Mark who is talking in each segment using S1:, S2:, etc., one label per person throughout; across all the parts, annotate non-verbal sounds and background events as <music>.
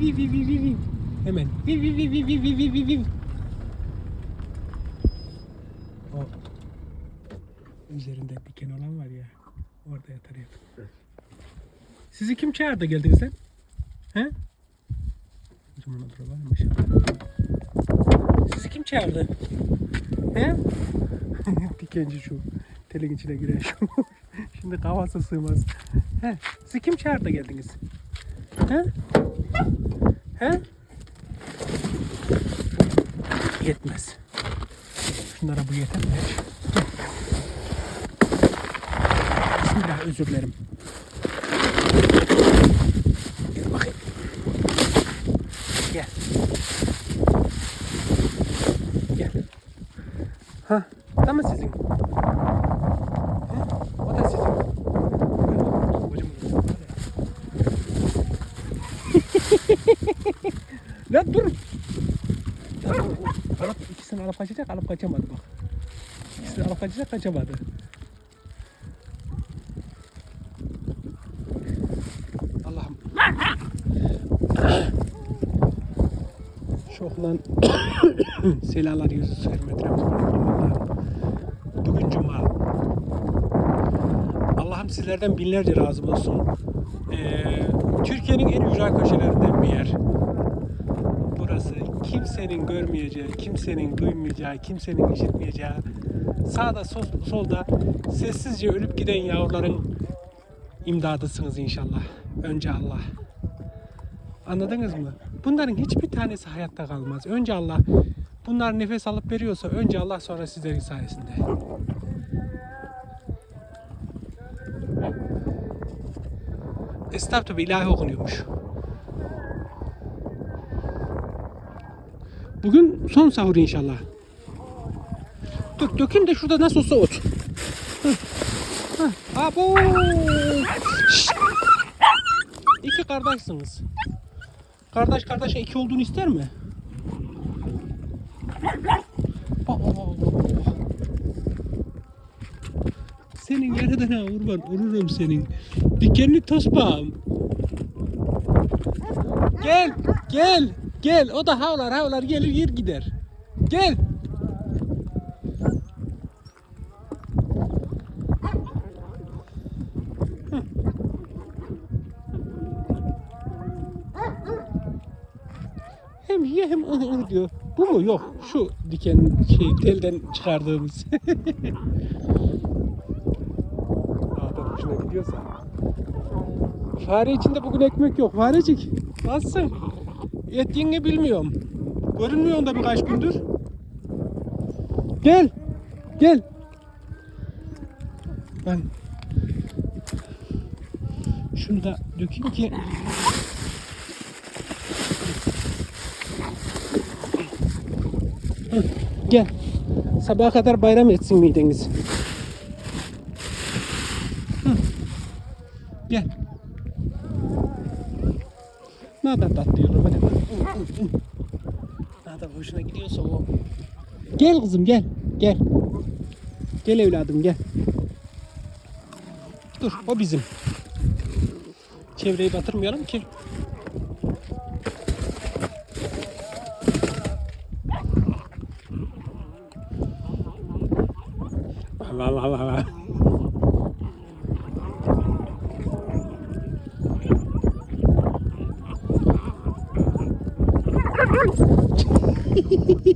S1: vi vi vi vi vi. Hemen. Vi vi vi vi vi vi vi vi vi. O üzerinde diken olan var ya. Orada yatar yatar. Sizi kim çağırdı geldiniz sen? He? O zaman o buralar mı Sizi kim çağırdı? He? <laughs> Dikenci şu. Telin içine giren şu. <laughs> Şimdi kafası sığmaz. He? Sizi kim çağırdı geldiniz? He? He? Yetmez. Şunlara bu yeter mi? Bismillah özür dilerim. Gel bakayım. Gel. Gel. Ha, o da mı sizin? He? O da sizin. Hocam, Lan dur. Ya, o- alıp, ikisini alıp kaçamadı bak. İkisini alıp kaçacak, kaçamadı. Allah'ım. Şoklan <coughs> selalar yüzü sürmetremiz Bugün cuma. Allah'ım sizlerden binlerce razı olsun. Ee, Türkiye'nin en ücra köşelerinden bir yer. Kimsenin görmeyeceği, kimsenin duymayacağı, kimsenin işitmeyeceği, sağda sol- solda sessizce ölüp giden yavruların imdadısınız inşallah. Önce Allah. Anladınız mı? Bunların hiçbir tanesi hayatta kalmaz. Önce Allah bunlar nefes alıp veriyorsa önce Allah sonra sizlerin sayesinde. Estağfurullah ilahi okunuyormuş. Bugün son sahur inşallah. Dur dökün de şurada nasıl olsa ot. Abo. İki kardeşsiniz. Kardeş kardeşe iki olduğunu ister mi? Senin yaradana vurman vururum senin. Dikenli tospağım. Gel, gel, gel. O da havlar havlar gelir yer gider. Gel. Hem ye hem ıh ıh diyor. Bu mu? Yok. Şu diken şey telden çıkardığımız. <laughs> Adam hoşuna gidiyorsa. Fare içinde bugün ekmek yok. Farecik. Nasılsın? Et yenge bilmiyorum. Görünmüyor da birkaç gündür. Gel. Gel. Ben şunu da dökeyim ki Gel. Sabaha kadar bayram etsin mideniz. Hı. Gel. Ne tatlı Ne kadar hoşuna gidiyorsa o. Gel kızım gel. Gel. Gel evladım gel. Dur o bizim. Çevreyi batırmayalım ki. Allah Allah Allah Allah.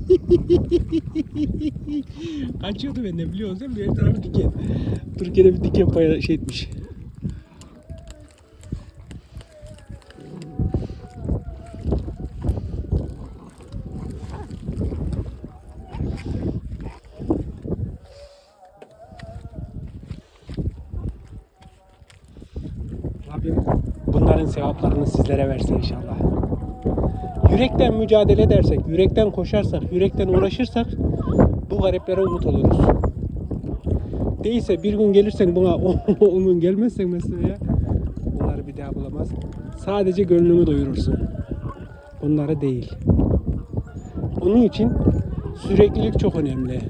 S1: <laughs> Kaçıyordu benden biliyorsun değil mi? Her tarafı diken. Gene bir diken payı şey etmiş. Rabbim bunların sevaplarını sizlere versin inşallah. Yürekten mücadele edersek, yürekten koşarsak, yürekten uğraşırsak bu gariplere umut oluruz. Değilse bir gün gelirsen buna <laughs> 10 gün gelmezsen mesela bunları bir daha bulamaz. Sadece gönlünü doyurursun. Bunları değil. Onun için süreklilik çok önemli.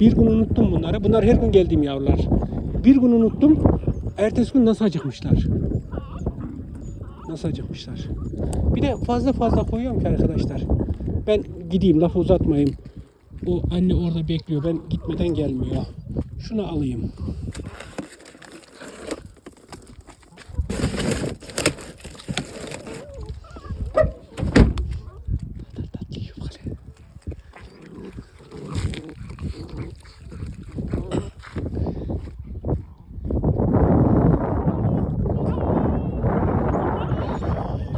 S1: Bir gün unuttum bunları. Bunlar her gün geldiğim yavrular. Bir gün unuttum. Ertesi gün nasıl acıkmışlar. Nasıl acıkmışlar. Bir de fazla fazla koyuyorum ki arkadaşlar. Ben gideyim lafı uzatmayayım. O anne orada bekliyor. Ben gitmeden gelmiyor. Şunu alayım. Tatlı yukarı.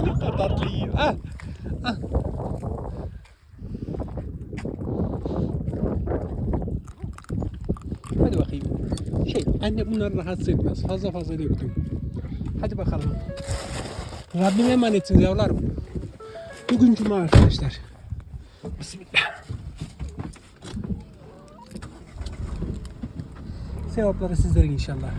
S1: Ne kadar tatlı yiyor. Ah, ah. Hadi bakayım. Şey, anne bunları rahatsız etmez. Fazla fazla döktüm. Hadi bakalım. Rabbime emanetsiniz yavrularım. Bugün cuma arkadaşlar. Bismillah. Sevapları sizlerin inşallah.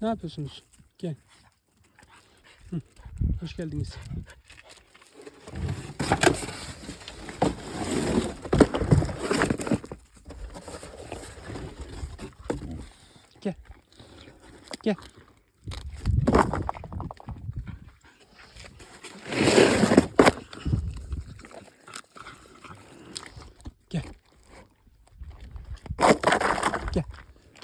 S1: Ne yapıyorsunuz? Gel. Hı, Hoş geldiniz.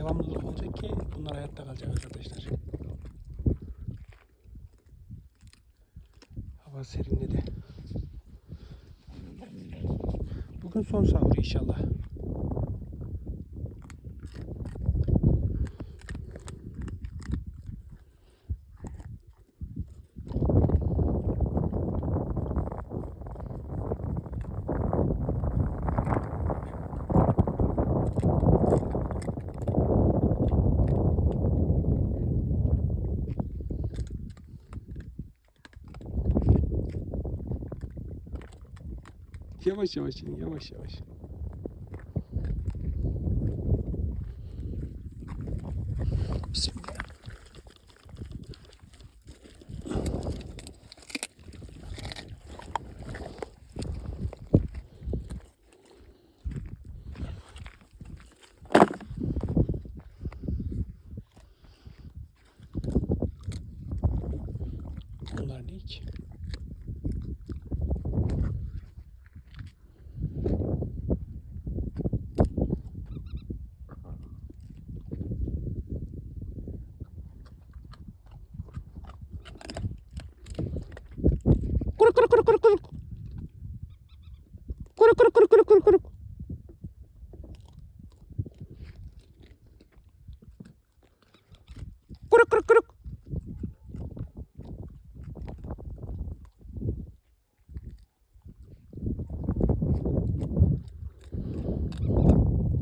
S1: devamlılık olacak ki bunlar hayatta kalacak arkadaşlar. Hava serinledi. Bugün son sahur inşallah. Yavaş yavaş in, yavaş yavaş. Bismillah. Bunlar ne ki? Kuruk kuruk kuruk kuruk kuruk. Kuruk kuruk kuruk kuruk kuruk kuruk. Kuruk kuruk kuruk.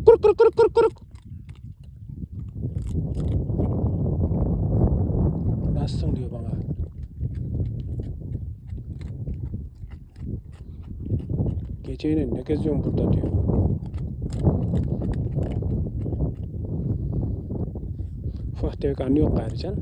S1: Kuruk kuruk kuruk kuruk kuruk. Nasılsın diyor bana. Geceyle ne geziyorsun burada diyor. Ufak tefek anı yok gayrı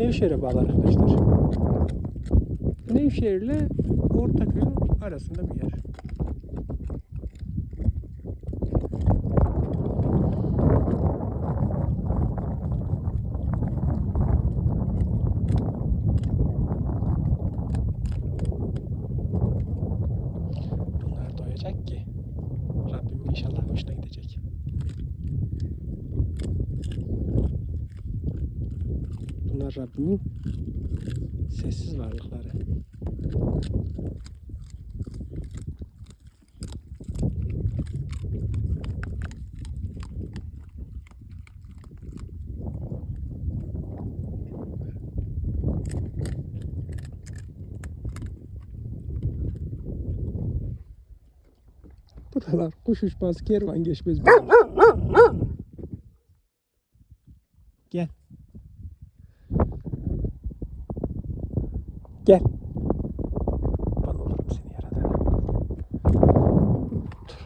S1: Nevşehir'e bağlı arkadaşlar. Nevşehir ile Ortaköy'ün arasında bir yer. Bunlar doyacak ki Rabbim inşallah hoşuna gidecek. Bunlar Rabbimin varlıkları. Buralar kuş uçmaz, kervan geçmez. <laughs> bir yer. Gel. Gel. Ben olurum seni yaradan. Dur.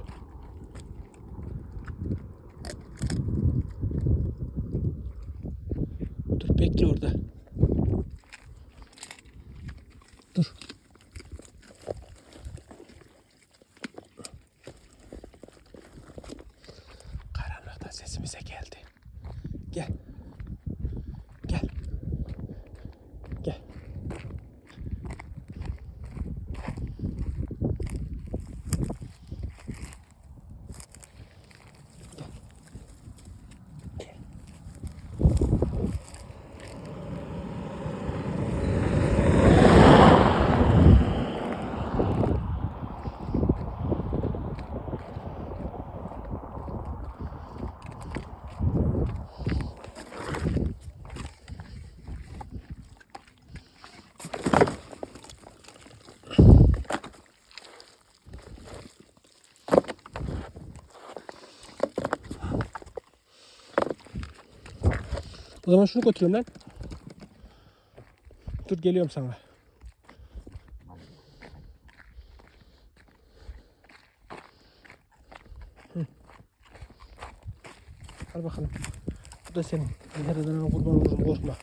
S1: Dur bekle orada. Dur. Karanlıkta sesimize geldi. Gel. Gel. Gel. O zaman şunu götürüyorum lan. Dur geliyorum sana. Hı. Al bakalım. Bu da senin. Nereden kurban olurum korkma.